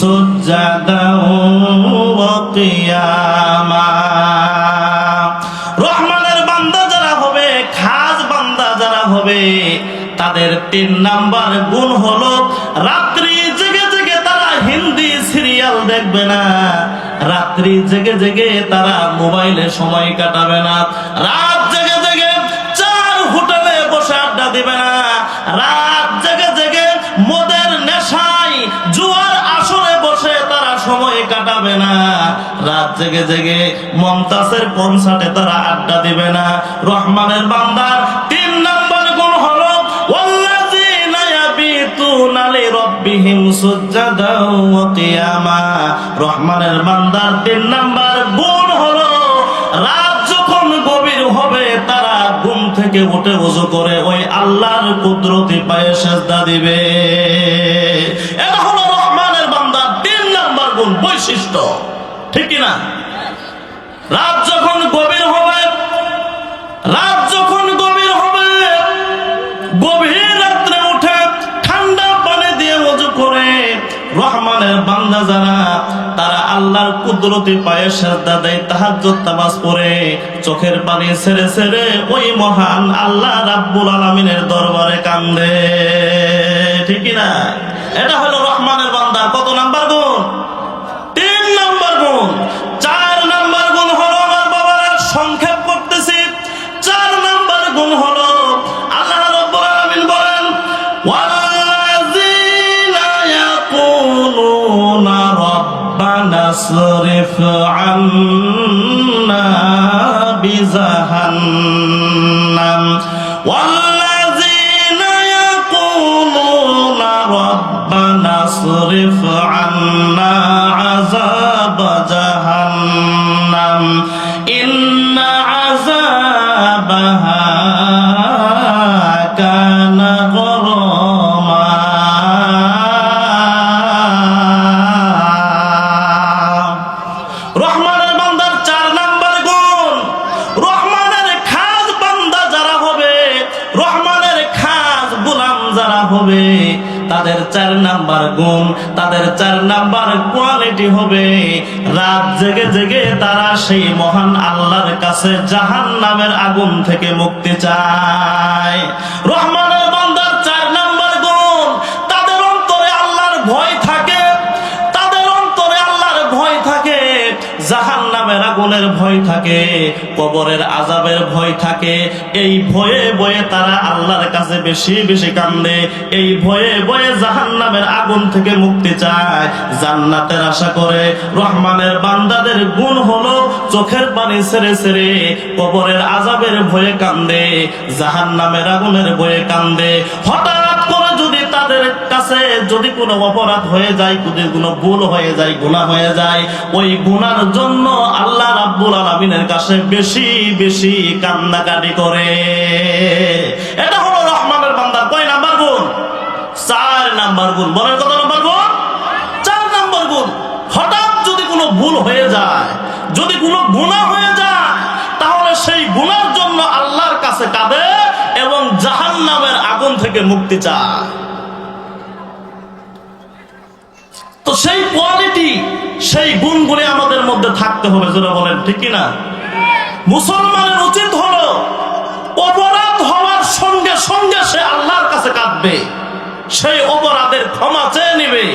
سجدا وقياما রহমানের বান্দা যারা হবে খাস বান্দা যারা হবে তাদের তিন নাম্বার গুণ হলো রাত্রি জেগে জেগে তারা হিন্দি সিরিয়াল দেখবে না রাত্রি জেগে জেগে তারা মোবাইলে সময় কাটাবে না রাত সময় কাটাবে না। রাত জেগে জেগে কনসার্টে তারা আড্ডা দিবে না। রহমানের বান্দার তিন নম্বর গুণ রহমানের বান্দার তিন নাম্বার গুণ হলো, রাত যখন গভীর হবে, তারা ঘুম থেকে উঠে উজু করে ওই আল্লাহর কুদরতি পায়ে সেজদা দিবে। এটা হলো বৈশিষ্ট্য। ঠিক না রাত যখন গভীর হবে, রাত যখন গভীর হবে, গভীর রাত্রে উঠে ঠান্ডা পানি দিয়ে ওযু করে রহমানের বান্দা যারা, তারা আল্লাহর কুদরতি পায়ে শ্রদ্ধা দেয়, তাহাজ্জুদ তামাজ পড়ে, চোখের পানি ছেড়ে ছেড়ে ওই মহান আল্লাহ রাব্বুল আলামিনের দরবারে কান্দে। ঠিক না এটা فاصرف عنا بجهنم والذين يقولون ربنا اصرف عنا গুণ তাদের চার নাম্বার কোয়ালিটি হবে। রাত জেগে জেগে তারা সেই মহান আল্লাহর কাছে জাহান নামের আগুন থেকে মুক্তি চায়। রহমানের আগুনের ভয় থাকে, কবরের আজাবের ভয় থাকে। এই ভয়ে বয়ে তারা আল্লাহর কাছে বেশি বেশি কান্দে। এই ভয়ে বয়ে জাহান নামের আগুন থেকে মুক্তি চায়, জান্নাতের আশা করে। রহমানের বান্দাদের গুণ হলো চোখের পানি ছেড়ে ছেড়ে কবরের আজাবের ভয়ে কান্দে জাহান নামের আগুনের ভয়ে কান্দে। হঠাৎ তাদের কাছে যদি কোনো অপরাধ হয়ে যায় যদি কোনো ভুল হয়ে যায় গুনাহ হয়ে যায়, ওই গুনার জন্য আল্লাহ রাব্বুল আলামিনের কাছে বেশি বেশি কান্নাকাটি করে। এটা হলো রহমানের বান্দার কয় নাম্বার গুণ? চার নাম্বার গুণ। বলেন কত নাম্বার গুণ? চার নাম্বার গুণ। হঠাৎ যদি কোনো ভুল হয়ে যায়, যদি কোনো গুনাহ হয়ে যায়, তাহলে সেই গুনার জন্য আল্লাহর কাছে কাঁদে এবং জাহান নামের আগুন থেকে মুক্তি চায়। তো সেই কোয়ালিটি সেই গুণগুলি আমাদের মধ্যে থাকতে হবে যেটা বলেন, ঠিক না? মুসলমানের উচিত হলো অপরাধ হওয়ার সঙ্গে সঙ্গে সে আল্লাহর কাছে কাঁদবে। সেই অপরাধের ক্ষমা চেয়ে নিবে,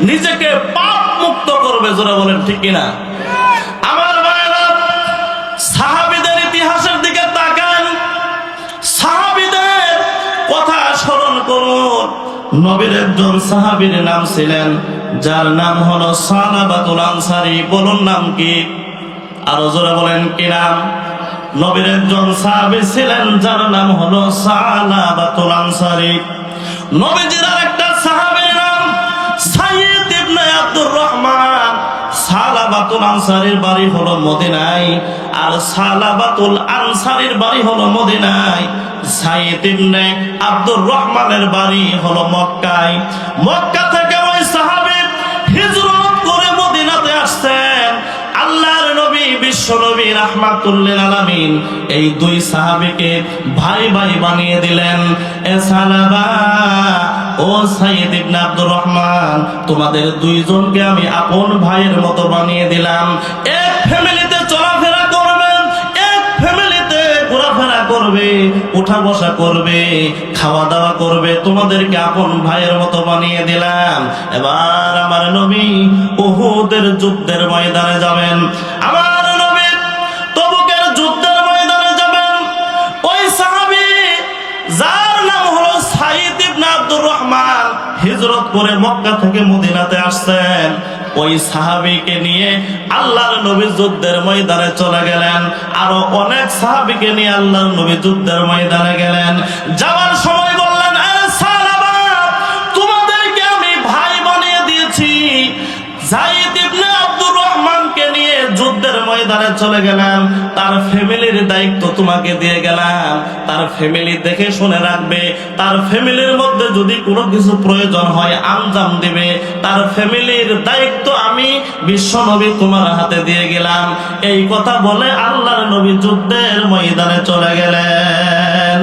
নিজেকে পাপ মুক্ত করবে যেটা বলেন, ঠিক না? আমার ভাইয়েরা, সাহাবিদের ইতিহাসের দিকে তাকান। সাহাবিদের কথা স্মরণ করুন। নবীর একজন সাহাবীর নাম ছিলেন যার নাম হলো সালাবাতুল আনসারি, বলুন নাম কি? আরও জোরে বলেন, কি নাম? নবীর একজন সাহাবী ছিলেন, যার নাম হলো সালাবাতুল আনসারি। নবীজির আরেকটা সাহাবীর নাম সাইয়্যিদ ইবনে আব্দুর রহমান। সালাবাতুল আনসারির বাড়ি হলো মদিনায়, আর সালাবাতুল আনসারির বাড়ি হলো মদিনায়। সাইয়্যিদ ইবনে আব্দুর রহমানের বাড়ি হলো মক্কায়। মক্কা থেকে হিজরত করে মদিনাতে আল্লাহর নবী, বিশ্ব নবী আলামিন এই দুই সাহাবীকে ভাই ভাই বানিয়ে দিলেন। এসালাবা ও ইবনে আব্দুর রহমান, তোমাদের দুইজনকে আমি আপন ভাইয়ের মতো বানিয়ে দিলাম। এক ফ্যামিলিতে করবে, উঠা বসা করবে খাওয়া দাওয়া করবে। তোমাদেরকে আপন ভাইয়ের মতো বানিয়ে দিলাম। এবার আমার নবী উহুদের যুদ্ধের ময়দানে যাবেন। হিজরত করে মক্কা থেকে মদিনাতে আসছেন। ওই সাহাবিকে নিয়ে আল্লাহর নবী যুদ্ধের ময়দানে চলে গেলেন। আরও অনেক সাহাবিকে নিয়ে আল্লাহর নবী যুদ্ধের ময়দানে গেলেন। যাওয়ার সময় বললেন তোমাদেরকে আমি ভাই বানিয়ে দিয়েছি। জাইদ ইবনে যুদ্ধের ময়দানে চলে গেলাম। তার ফ্যামিলির দায়িত্ব তোমাকে দিয়ে গেলাম। তার ফ্যামিলি দেখে শুনে রাখবে। তার ফ্যামিলির মধ্যে যদি কোনো কিছু প্রয়োজন হয়, আঞ্জাম দিবে। তার ফ্যামিলির দায়িত্ব আমি বিশ্বনবী তোমার হাতে দিয়ে গেলাম। এই কথা বলে আল্লাহর নবী যুদ্ধের ময়দানে চলে গেলেন।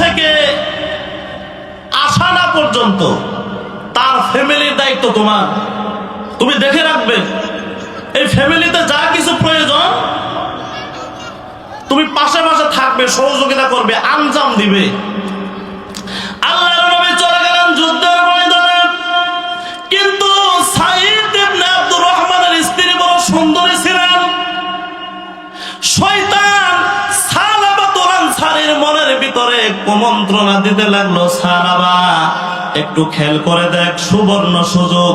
থেকে আসা না পর্যন্ত তার ফ্যামিলির দায়িত্ব তোমার। তুমি দেখে রাখবে, এই ফ্যামিলিতে যা কিছু প্রয়োজন, তুমি পাশে পাশে থাকবে, সহযোগিতা করবে, আঞ্জাম দিবে। আল্লাহর ভিতরে কুমন্ত্রণা দিতে লাগল সারাবা একটু খেল করে দেখ, সুবর্ণ সুযোগ।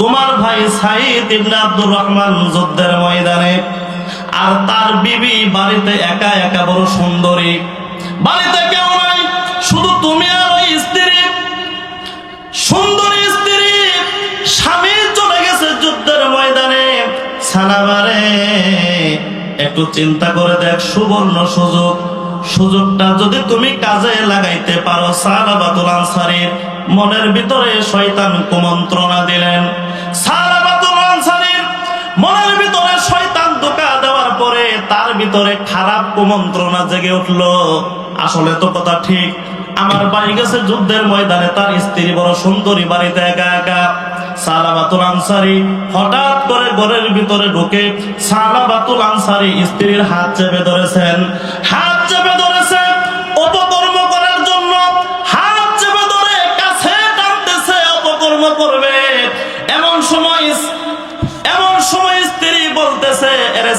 তোমার ভাই সাইদ ইবনে আব্দুর রহমান যুদ্ধের ময়দানে আর তার বিবি বাড়িতে একা একা বড় সুন্দরী। বাড়িতে কেউ নাই, শুধু তুমি আর ওই স্ত্রী। সুন্দরী স্ত্রী, স্বামী চলে গেছে যুদ্ধের ময়দানে। সালাবারে একটু চিন্তা করে দেখ, সুবর্ণ সুযোগ। সুযোগটা যদি তুমি কাজে লাগাইতে পারো, সালাবাতুল আনসারীর মনের ভিতরে শয়তান কুমন্ত্রণা দিলেন। সালাবাতুল আনসারীর মনের ভিতরে শয়তান ধোকা দেওয়ার পরে তার ভিতরে খারাপ কুমন্ত্রণা জেগে উঠল। আসলে তো কথা ঠিক, আমার বাড়ি গেছে যুদ্ধের ময়দানে, তার স্ত্রী বড় সুন্দরী, বাড়িতে একা একা। সালাবাতুল আনসারি হঠাৎ করে ঘরের ভিতরে ঢুকে সালাবাতুল আনসারি স্ত্রীর হাত চেপে ধরেছেন। হাত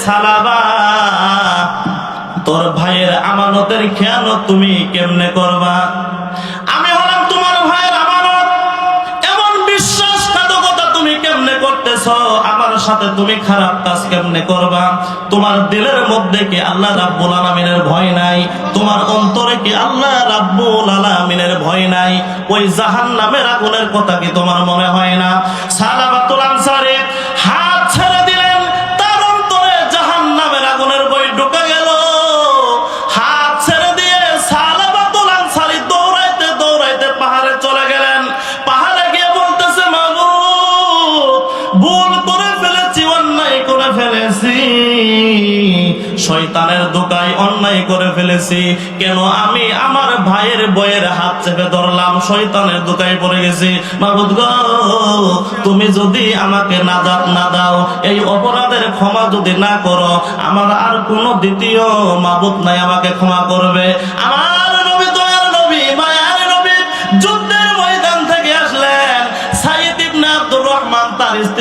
সালাবা, তোর ভাইয়ের আমানতের খেয়ানত তুমি কেমনে করবা? আমি হলাম তোমার ভাইয়ের আমানত। এমন বিশ্বাসঘাতকতা তুমি কেমনে করতেছ? আমার সাথে তুমি খারাপ কাজ কেমনে করবা? তোমার দিলের মধ্যে কি আল্লাহ রাব্বুল আলামিনের ভয় নাই? তোমার অন্তরে কি আল্লাহ রাব্বুল আলামিনের ভয় নাই? ওই জাহান্নামের আগুনের কথা কি তোমার মনে হয় না? ফেলেছি। শয়তানের দোকায় অন্যায় করে ফেলেছি। কেন আমি আমার ভাইয়ের বইয়ের হাত চেপে ধরলাম? শয়তানের দোকায় পড়ে গেছি। মাবুদ গো, তুমি যদি আমাকে নাজাত না দাও, এই অপরাধের ক্ষমা যদি না করো, আমার আর কোনো দ্বিতীয় মাবুদ নাই আমাকে ক্ষমা করবে। আমার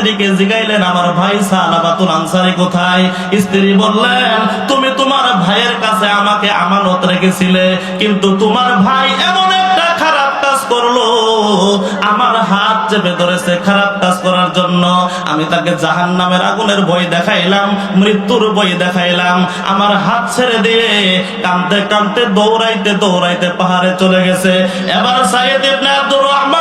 স্ত্রীকে জিগাইলেন, আমার ভাই সালাবাতুল আনসারী কোথায়? স্ত্রী বললেন, তুমি তোমার ভাইয়ের কাছে আমাকে আমানত রেখেছিলে, কিন্তু তোমার ভাই এমন একটা খারাপ আমার হাত ছেড়ে দিয়ে কানতে কানতে দৌড়াইতে দৌড়াইতে পাহাড়ে চলে গেছে। এবার সাইদ ইবনে আব্দুর রহমান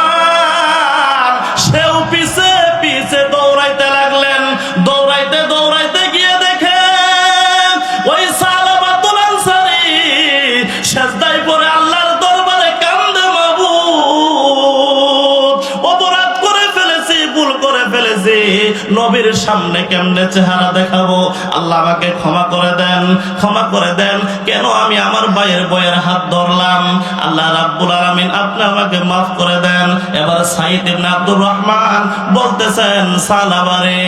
নবীর সামনে কেমনে চেহারা দেখাবো? আল্লাহ আমাকে ক্ষমা করে দেন, ক্ষমা করে দেন। কেন আমি আমার ভাইয়ের বইয়ের হাত ধরলাম? আল্লাহ রাব্বুল আলামিন আপনি আমাকে মাফ করে দেন। এবার সাইদ ইবনে আব্দুর রহমান বলতেছেন, সালাবারে,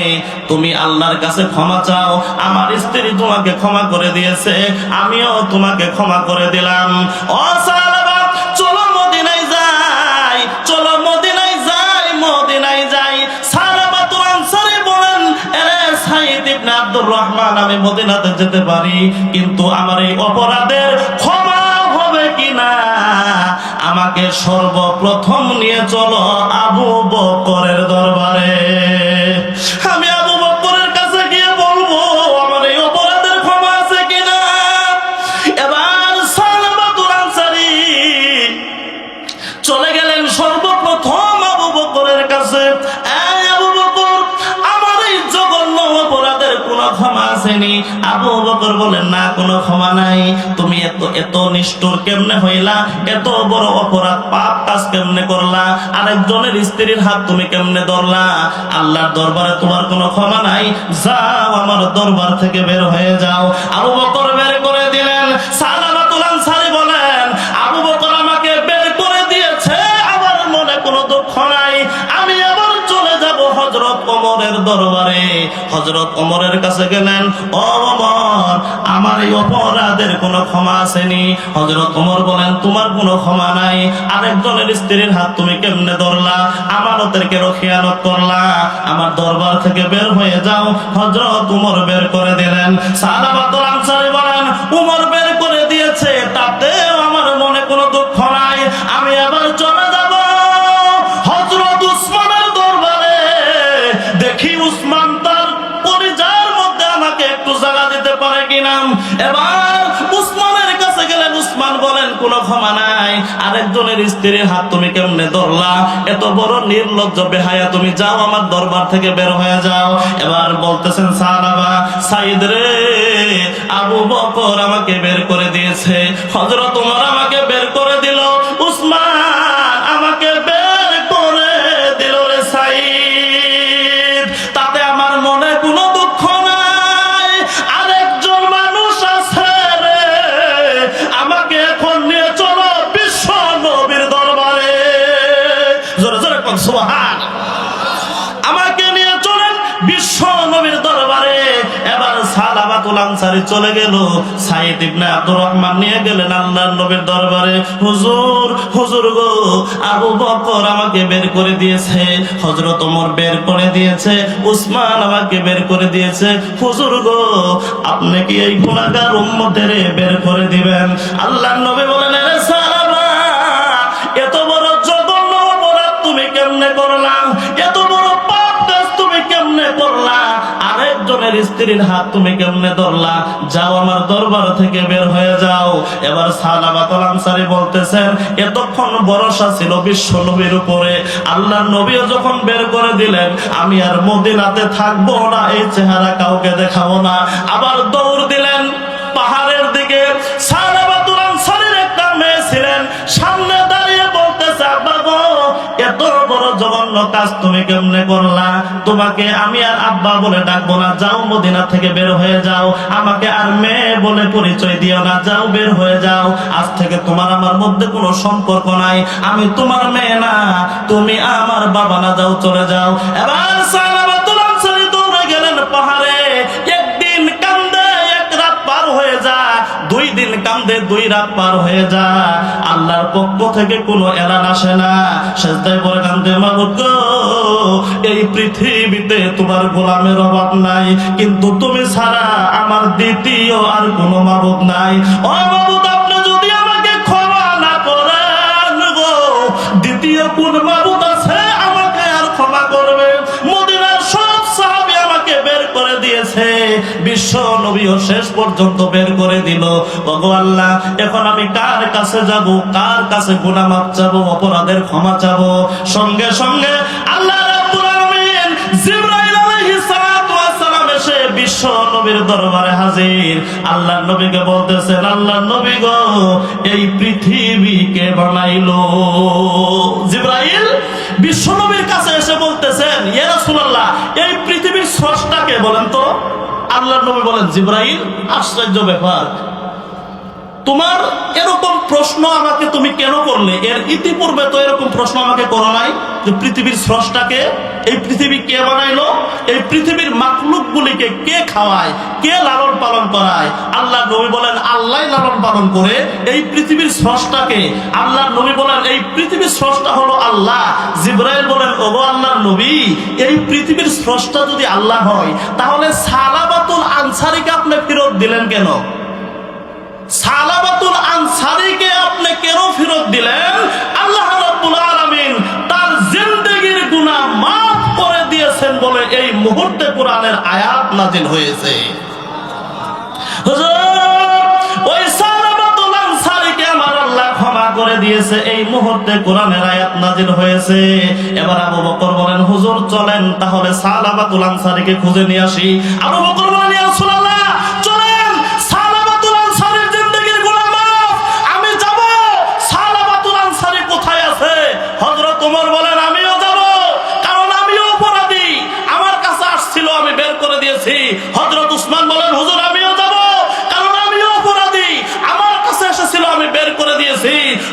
তুমি আল্লাহর কাছে ক্ষমা চাও। আমার স্ত্রী তোমাকে ক্ষমা করে দিয়েছে, আমিও তোমাকে ক্ষমা করে দিলাম। ও সালাবা ইবনে আব্দুর রহমান, আমি মদিনাতে যেতে পারি, কিন্তু আমার এই অপরাধের ক্ষমা হবে কিনা? আমাকে সর্বপ্রথম নিয়ে চলো আবু বকরের দরবারে। আমি আবু বকর বলেন, না, কোনো ক্ষমা নাই। তুমি এত এত নিষ্ঠুর কেমনে হইলা? এত বড় অপরাধ পাপ কাজ কেমনে করলা? আরেকজনের স্ত্রীর হাত তুমি কেমনে ধরলা? আল্লাহর দরবারে তোমার কোনো ক্ষমা নাই। যাও আমার দরবার থেকে বের হয়ে যাও। আবু বকর বের করে দিলেন। ওমরের দরবারে হজরত ওমরের কাছে গেলেন, ও ওমর আমার এই অপরাধের কোনো ক্ষমা আসেনি। হজরত ওমর বলেন, তোমার কোনো ক্ষমা নাই। আরেকজনের স্ত্রীর হাত তুমি কেমনে ধরলা? আমানতের কেন খেয়ানত করলা। আমার দরবার থেকে বের হয়ে যাও। হজরত উমর বের করে দিলেন। সালাবাতুল আনসারী বলেন, উমর বের আরেকজনের স্ত্রীর হাত তুমি কেমনে ধরলা? এত বড় নির্লজ্জ বেহায়া, তুমি যাও আমার দরবার থেকে বের হয়ে যাও। এবার বলতেছেন সারাবা সাইদ রে, আবু বকর আমাকে বের করে দিয়েছে। হজরত তোমার আমাকে বের করে দিল। আনসারি চলে গেল। সাইদ ইবনে আব্দুর রহমান নিয়ে গেলেন আল্লাহর নবীর দরবারে। হুজুর হুজুর গো, আবু বকর আমাকে বের করে দিয়েছে। হযরত ওমর বের করে দিয়েছে। উসমান আমাকে বের করে দিয়েছে। হুজুর গো, আপনি কি এই গুনাহগার উম্মতের বের করে দিবেন? আল্লাহর নবী বলেন সালাবা এত বড় জঘন্য অপরাধ তুমি কেমনে করলা? এত বড় পাপ তুমি কেমনে করলা? আরেকজনের স্ত্রীর হাত তুমি কেমনে ধরলা? যাও আমার দরবার থেকে বের হয়ে যাও। এবার সালাবাতুল আনসারী বলতেছেন, এতক্ষণ ভরসা ছিল বিশ্ব নবীর উপরে। আল্লাহ নবীও যখন বের করে দিলেন, আমি আর মদিনাতে থাকব না, এই চেহারা কাউকে দেখাবো না। আবার দৌড় দিলেন পাহাড়ের জঘন্য কাজ তুমি কেমনে করলা? তোমাকে আমি আর আব্বা বলে ডাকবো না। যাও মদিনা থেকে বের হয়ে যাও। আমাকে আর মেয়ে বলে পরিচয় দিও না। যাও বের হয়ে যাও। আজ থেকে তোমার আমার মধ্যে কোনো সম্পর্ক নাই। আমি তোমার মেয়ে না। তুমি আমার বাবা না। যাও চলে যাও। এবার দুই দিন কান্দে দুই রাত পার হয়ে যা আল্লাহর পক্ষ থেকে কোনো এলান আসে না। সেজদায় পরে কান্দে মাবুদ গো, এই পৃথিবীতে তোমার গোলামের অভাব নাই। কিন্তু তুমি ছাড়া আমার দ্বিতীয় আর কোনো মাবুদ নাই। ও আপনি যদি আমাকে ক্ষমা না করেন গো, দ্বিতীয় কোন মাবুদ করে বিশ্ব নবীও শেষ পর্যন্ত বের করে দিল। আল্লাহ, এখন আমি কার কাছে যাব, কার কাছে গুনাহ মাপ চাবো, অপরাধের ক্ষমা চাবো? সঙ্গে সঙ্গে আল্লাহ বিশ্ব নবীর দরবারে হাজির। আল্লাহ নবীকে বলতেছেন আল্লাহ নবী গো, এই পৃথিবীকে কাছে এসে বলতেছেন রাসূলুল্লাহ বলেন তো? আল্লাহ নবী বলেন জিব্রাহিম আশ্চর্য ব্যাপার। তোমার এরকম প্রশ্ন আমাকে তুমি কেন করলে? এর ইতিপূর্বে তো এরকম প্রশ্ন আমাকে করো নাই যে পৃথিবীর স্রষ্টাকে, এই পৃথিবী কে বানাইলো? এই পৃথিবীর মাকলুক গুলিকে কে খাওয়ায়? কে লালন পালন করায়? আল্লাহ নবী বলেন, আল্লাহ লালন পালন করে এই পৃথিবীর স্রষ্টাকে। আল্লাহ নবী বলেন, এই পৃথিবীর স্রষ্টা হলো আল্লাহ। জিব্রাইল বলেন, ওগো আল্লাহর নবী, এই পৃথিবীর স্রষ্টা যদি আল্লাহ হয়, তাহলে সালাবাতুল আনসারিকে আপনি ফেরত দিলেন কেন? সালাবাতুল আনসারীকে আপনি কেন ফেরত দিলেন? আল্লাহ রাব্বুল আলামিন তার গুনাহ করে দিয়েছেন বলে এই মুহূর্তে কোরআনের আয়াত নাজিল হয়েছে। এবার আবু বকর বলেন, হুজুর, চলেন, তাহলে সালাবাতুল আনসারীকে খুঁজে নিয়ে আসি। আবু বকর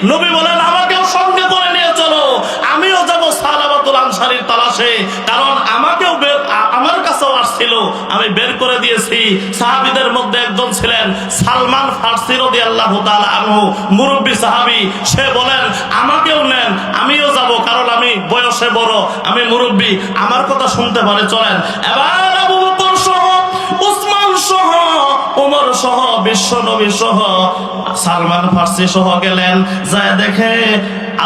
নবী বলেন, আমাকেও সঙ্গে করে নিয়ে চলো। আমিও যাব সালাবাতুল আনসারীর তালাশে। কারণ আমাকেও আমার কাছেও আসছিল। আমি বের করে দিয়েছি। সাহাবীদের মধ্যে একজন ছিলেন সালমান ফার্সি রাদিয়াল্লাহু তাআলা আনহু, মুরব্বী সাহাবী। সে বলেন, আমাকেও নেন, আমিও যাব, কারণ আমি বয়সে বড়, আমি মুরব্বী। আমার কথা শুনতে পারে, চলেন। এবার আবু সহ, বিশ্ব নবী সহ, সালমান ফার্সি সহ গেলেন। যায় দেখে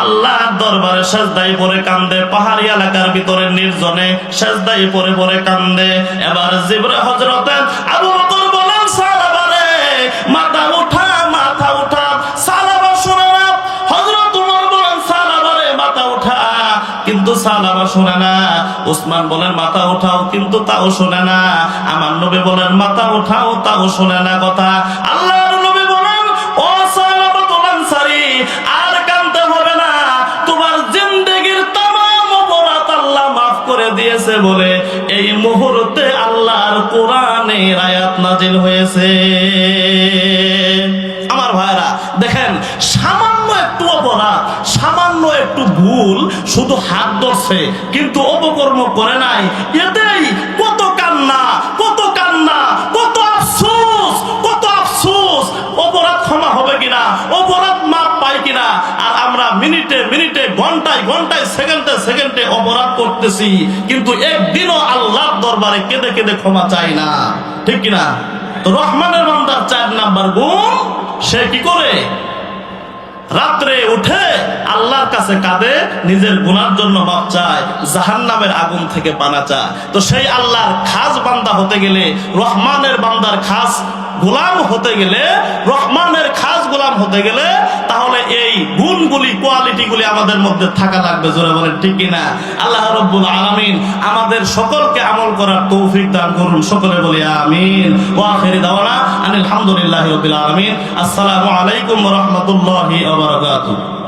আল্লাহ দরবারে সেজদাই পরে কান্দে, পাহাড়ি এলাকার ভিতরে নির্জনে সেজদাই পরে পরে কান্দে। এবার আবু বকর বলেন মাথা উঠা মাথা উঠা, সালাবা শোনা না। হজরত উমর বলেন মাথা উঠা। কিন্তু সালাবা শোনে না। উসমান বলেন, মাথা উঠাও, কিন্তু তাও শোনে না। আমার নবী বলেন, মাথা উঠাও, তাও শোনে না কথা। আল্লাহ দিয়েছে বলে এই মুহূর্তে আল্লাহর কোরআনের আয়াত নাজিল হয়েছে। আমার ভাইরা দেখেন, সামান্য একটু অপরাধ, সামান্য একটু ভুল শুধু হাত ধরছে, কিন্তু অপকর্ম করে নাই। এতেই কত কান্না কত কান্না, কত আফসোস কত আফসোস। অপরাধ ক্ষমা হবে কিনা, অপরাধ মাপ পাই কিনা, আর আমরা মিনিটে মিনিটে, ঘন্টায় ঘন্টায়, সেকেন্ডে সেকেন্ডে অপরাধ করতেছি। কিন্তু একদিনও আল্লাহর দরবারে কেঁদে কেঁদে ক্ষমা চাই না। ঠিক কিনা? তো রহমানের বান্দার চার নাম্বার গুণ, সে কি করে? রাত্রে উঠে আল্লাহর কাছে কাঁদে, নিজের গুনার জন্য মাপ চায় জাহান নামের আগুন থেকে পানা চায়। তো সেই আল্লাহর খাস বান্দা হতে গেলে রহমানের বান্দার খাস গোলাম হতে গেলে, রহমানের খাস গোলাম হতে গেলে, তাহলে এই গুণগুলি, কোয়ালিটিগুলি আমাদের মধ্যে থাকা লাগবে, জোরে বলে ঠিক কিনা? আল্লাহ রব্বুল আলমিন আমাদের সকলকে আমল করার তৌফিক দান করুন, সকলে বলি আমিন। ওয়া আখিরি দাওয়ানা আনিল রবিল আলমিন। আসসালামু আলাইকুম রহমতুল্লাহ বারাকাতুহু।